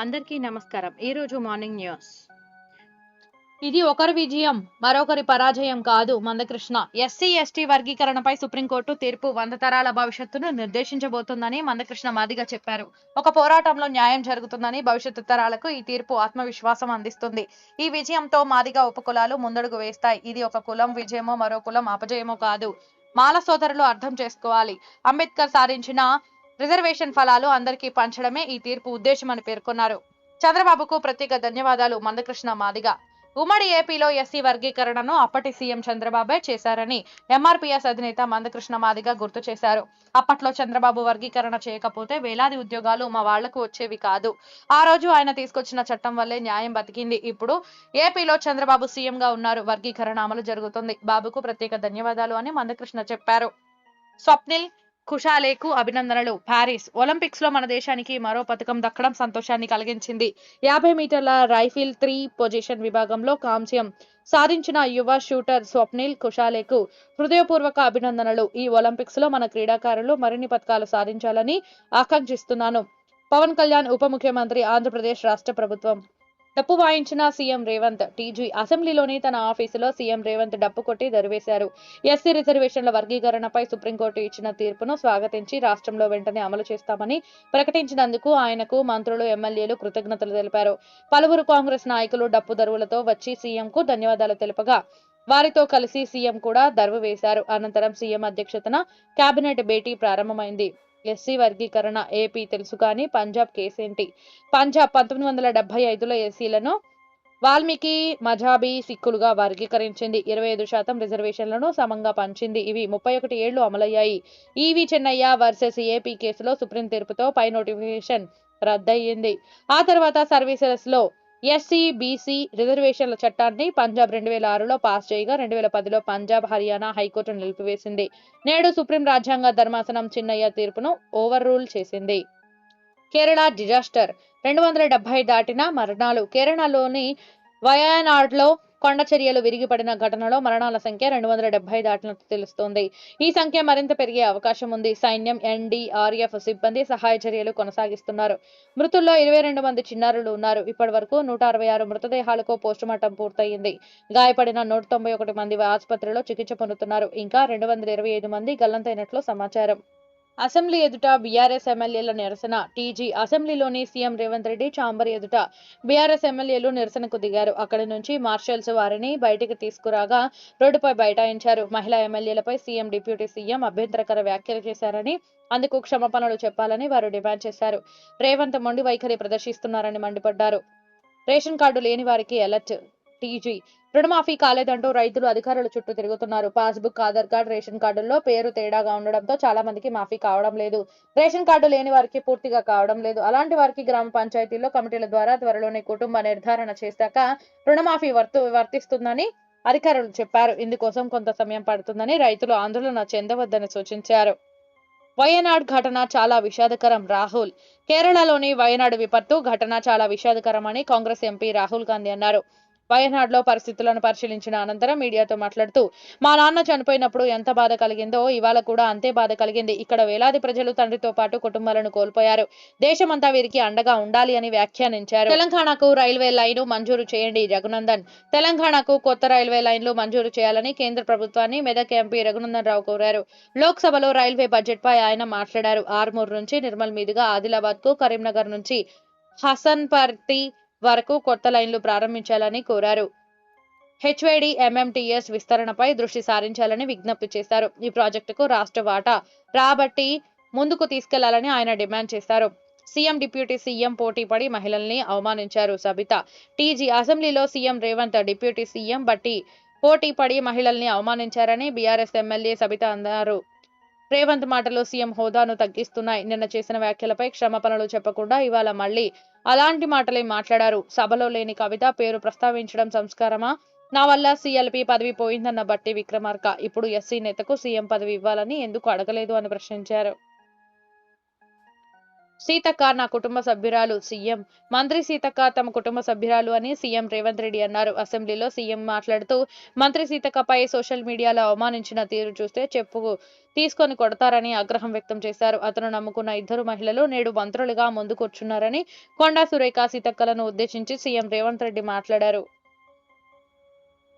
అందరికీ నమస్కారం. ఈరోజు మార్నింగ్ న్యూస్. ఇది ఒకరి విజయం మరొకరి పరాజయం కాదు మందకృష్ణ. ఎస్సీ ఎస్టీ వర్గీకరణపై సుప్రీంకోర్టు తీర్పు వంద తరాల భవిష్యత్తును నిర్దేశించబోతుందని మందకృష్ణ మాదిగా చెప్పారు. ఒక పోరాటంలో న్యాయం జరుగుతుందని భవిష్యత్తు తరాలకు ఈ తీర్పు ఆత్మవిశ్వాసం అందిస్తుంది. ఈ విజయంతో మాదిగ ఉపకులాలు ముందడుగు వేస్తాయి. ఇది ఒక కులం విజయమో మరో కులం అపజయమో కాదు. మాల సోదరులు అర్థం చేసుకోవాలి. అంబేద్కర్ సాధించిన రిజర్వేషన్ ఫలాలు అందరికీ పంచడమే ఈ తీర్పు ఉద్దేశమని పేర్కొన్నారు. చంద్రబాబుకు ప్రత్యేక ధన్యవాదాలు మందకృష్ణ మాదిగ. ఉమ్మడి ఏపీలో ఎస్సీ వర్గీకరణను అప్పటి సీఎం చంద్రబాబే చేశారని ఎంఆర్పీఎస్ అధినేత మందకృష్ణ మాదిగ గుర్తు చేశారు. అప్పట్లో చంద్రబాబు వర్గీకరణ చేయకపోతే వేలాది ఉద్యోగాలు మా వాళ్ళకు వచ్చేవి కాదు. ఆ రోజు ఆయన తీసుకొచ్చిన చట్టం వల్లే న్యాయం బతికింది. ఇప్పుడు ఏపీలో చంద్రబాబు సీఎంగా ఉన్నారు. వర్గీకరణ అమలు జరుగుతుంది. బాబుకు ప్రత్యేక ధన్యవాదాలు అని మందకృష్ణ చెప్పారు. స్వప్నిల్ ఖుషాలేకు అభినందనలు. ప్యారిస్ ఒలింపిక్స్లో మన దేశానికి మరో పథకం దక్కడం సంతోషాన్ని కలిగించింది. యాభై మీటర్ల రైఫిల్ త్రీ పొజిషన్ విభాగంలో కాంస్యం సాధించిన యువ షూటర్ స్వప్నిల్ కుషాలేకు హృదయపూర్వక అభినందనలు. ఈ ఒలింపిక్స్లో మన క్రీడాకారులు మరిన్ని పథకాలు సాధించాలని ఆకాంక్షిస్తున్నాను. పవన్ కళ్యాణ్ ఉప ముఖ్యమంత్రి ఆంధ్రప్రదేశ్ రాష్ట్ర ప్రభుత్వం. డప్పు వాయించిన సీఎం రేవంత్ టీజీ అసెంబ్లీలోని తన ఆఫీసులో సీఎం రేవంత్ డప్పు కొట్టి దరివేశారు. ఎస్సీ రిజర్వేషన్ల వర్గీకరణపై సుప్రీంకోర్టు ఇచ్చిన తీర్పును స్వాగతించి రాష్ట్రంలో వెంటనే అమలు చేస్తామని ప్రకటించినందుకు ఆయనకు మంత్రులు ఎమ్మెల్యేలు కృతజ్ఞతలు తెలిపారు. పలువురు కాంగ్రెస్ నాయకులు డప్పు దరువులతో వచ్చి సీఎంకు ధన్యవాదాలు తెలుపగా వారితో కలిసి సీఎం కూడా దరువు వేశారు. అనంతరం సీఎం అధ్యక్షతన కేబినెట్ భేటీ ప్రారంభమైంది. ఎస్సీ వర్గీకరణ ఏపీ తెలుసు కానీ పంజాబ్ కేసేంటి పంజాబ్ పంతొమ్మిది వందల డెబ్బై ఐదులో ఎస్సీలను వాల్మీకి మజాబీ సిక్కులుగా వర్గీకరించింది. ఇరవై ఐదు శాతం రిజర్వేషన్లను సమంగా పంచింది. ఇవి ముప్పై ఒకటి ఏళ్ళు అమలయ్యాయి. E V Chennaiah versus AP కేసులో సుప్రీం తీర్పుతో పై నోటిఫికేషన్ రద్దయింది. ఆ తర్వాత సర్వీసెస్లో ఎస్సీ బీసీ రిజర్వేషన్ల చట్టాన్ని పంజాబ్ రెండు వేల ఆరులో పాస్ చేయగా రెండు వేల పదిలో పంజాబ్ హర్యానా హైకోర్టు నిలిపివేసింది. నేడు సుప్రీం రాజ్యాంగ ధర్మాసనం చిన్నయ్య తీర్పును ఓవర్ రూల్ చేసింది. కేరళ డిజాస్టర్. రెండు వందల డెబ్బై దాటిన మరణాలు కేరళలోని వయనాడ్లో కొండ చర్యలు విరిగిపడిన ఘటనలో మరణాల సంఖ్య రెండు వందల డెబ్బై దాటినట్టు తెలుస్తోంది. ఈ సంఖ్య మరింత పెరిగే అవకాశం ఉంది. సైన్యం ఎన్డీఆర్ఎఫ్ సిబ్బంది సహాయ చర్యలు కొనసాగిస్తున్నారు. మృతుల్లో ఇరవై రెండు మంది చిన్నారులు ఉన్నారు. ఇప్పటి వరకు నూట అరవై ఆరు మృతదేహాలకు పోస్టుమార్టం పూర్తయింది. గాయపడిన నూట తొంభై ఒకటి మంది ఆసుపత్రిలో చికిత్స పొందుతున్నారు. ఇంకా రెండు వందల ఇరవై ఐదు మంది గల్లంతైనట్లు సమాచారం. అసెంబ్లీ ఎదుట బీఆర్ఎస్ ఎమ్మెల్యేల నిరసన. టీజీ అసెంబ్లీలోని సీఎం రేవంత్ రెడ్డి చాంబర్ ఎదుట బీఆర్ఎస్ ఎమ్మెల్యేలు నిరసనకు దిగారు. అక్కడి నుంచి మార్షల్స్ వారిని బయటికి తీసుకురాగా రోడ్డుపై బైఠాయించారు. మహిళా ఎమ్మెల్యేలపై సీఎం డిప్యూటీ సీఎం అభ్యంతరకర వ్యాఖ్యలు చేశారని అందుకు క్షమాపణలు చెప్పాలని వారు డిమాండ్ చేశారు. రేవంత్ మొండి వైఖరి ప్రదర్శిస్తున్నారని మండిపడ్డారు. రేషన్ కార్డు లేని వారికి అలర్ట్. టీజీ రుణమాఫీ కాలేదంటూ రైతులు అధికారుల చుట్టూ తిరుగుతున్నారు. పాస్బుక్ ఆధార్ కార్డు రేషన్ కార్డుల్లో పేరు తేడాగా ఉండడంతో చాలా మందికి మాఫీ కావడం లేదు. రేషన్ కార్డు లేని వారికి పూర్తిగా కావడం లేదు. అలాంటి వారికి గ్రామ పంచాయతీల్లో కమిటీల ద్వారా త్వరలోనే కుటుంబ నిర్ధారణ చేశాక రుణమాఫీ వర్తు వర్తిస్తుందని అధికారులు చెప్పారు. ఇందుకోసం కొంత సమయం పడుతుందని రైతులు ఆందోళన చెందవద్దని సూచించారు. వయనాడ్ ఘటన చాలా విషాదకరం రాహుల్. కేరళలోని వయనాడు విపత్తు ఘటన చాలా విషాదకరమని కాంగ్రెస్ ఎంపీ రాహుల్ గాంధీ అన్నారు. వయనాడ్లో పరిస్థితులను పరిశీలించిన అనంతరం మీడియాతో మాట్లాడుతూ మా నాన్న చనిపోయినప్పుడు ఎంత బాధ కలిగిందో ఇవాళ కూడా అంతే బాధ కలిగింది. ఇక్కడ వేలాది ప్రజలు తండ్రితో పాటు కుటుంబాలను కోల్పోయారు. దేశమంతా వీరికి అండగా ఉండాలి అని వ్యాఖ్యానించారు. తెలంగాణకు రైల్వే లైను మంజూరు చేయండి రఘునందన్. తెలంగాణకు కొత్త రైల్వే లైన్లు మంజూరు చేయాలని కేంద్ర ప్రభుత్వాన్ని మెదక్ ఎంపీ రఘునందన్ రావు కోరారు. లోక్సభలో రైల్వే బడ్జెట్ పై ఆయన మాట్లాడారు. ఆర్మూర్ నుంచి నిర్మల్ మీదుగా ఆదిలాబాద్కు కరీంనగర్ నుంచి హసన్పర్తి వరకు కొత్త లైన్లు ప్రారంభించాలని కోరారు. హెచ్వైడి ఎంఎంటీఎస్ విస్తరణపై దృష్టి సారించాలని విజ్ఞప్తి చేశారు. ఈ ప్రాజెక్టుకు రాష్ట్ర వాటా రాబట్టి ముందుకు తీసుకెళ్ళాలని ఆయన డిమాండ్ చేశారు. సీఎం డిప్యూటీ సీఎం పోటీపడి మహిళల్ని అవమానించారు సబిత. టీజీ అసెంబ్లీలో CM Revanth deputy CM Bhatti పోటీపడి మహిళల్ని అవమానించారని బీఆర్ఎస్ ఎమ్మెల్యే సబిత అన్నారు. రేవంత్ మాటలు సీఎం హోదాను తగ్గిస్తున్నాయి. నిన్న చేసిన వ్యాఖ్యలపై క్షమాపణలు చెప్పకుండా ఇవాళ మళ్ళీ అలాంటి మాటలే మాట్లాడారు. సభలో లేని కవిత పేరు ప్రస్తావించడం సంస్కారమా? నా వల్ల సీఎల్పీ పదవి పోయిందన్న బట్టి విక్రమార్క. ఇప్పుడు ఎస్సీ నేతకు సీఎం పదవి ఇవ్వాలని ఎందుకు అడగలేదు అని ప్రశ్నించారు. సీతక్క నా కుటుంబ సభ్యురాలు సీఎం. మంత్రి సీతక్క తమ కుటుంబ సభ్యురాలు అని సీఎం రేవంత్ రెడ్డి అన్నారు. అసెంబ్లీలో సీఎం మాట్లాడుతూ మంత్రి సీతక్కపై సోషల్ మీడియాలో అవమానించిన తీరు చూస్తే చెప్పు తీసుకొని కొడతారని ఆగ్రహం వ్యక్తం చేశారు. అతను నమ్ముకున్న ఇద్దరు మహిళలు నేడు మంత్రులుగా ముందుకొచ్చున్నారని కొండా సురేఖ సీతక్కలను ఉద్దేశించి సీఎం రేవంత్ రెడ్డి మాట్లాడారు.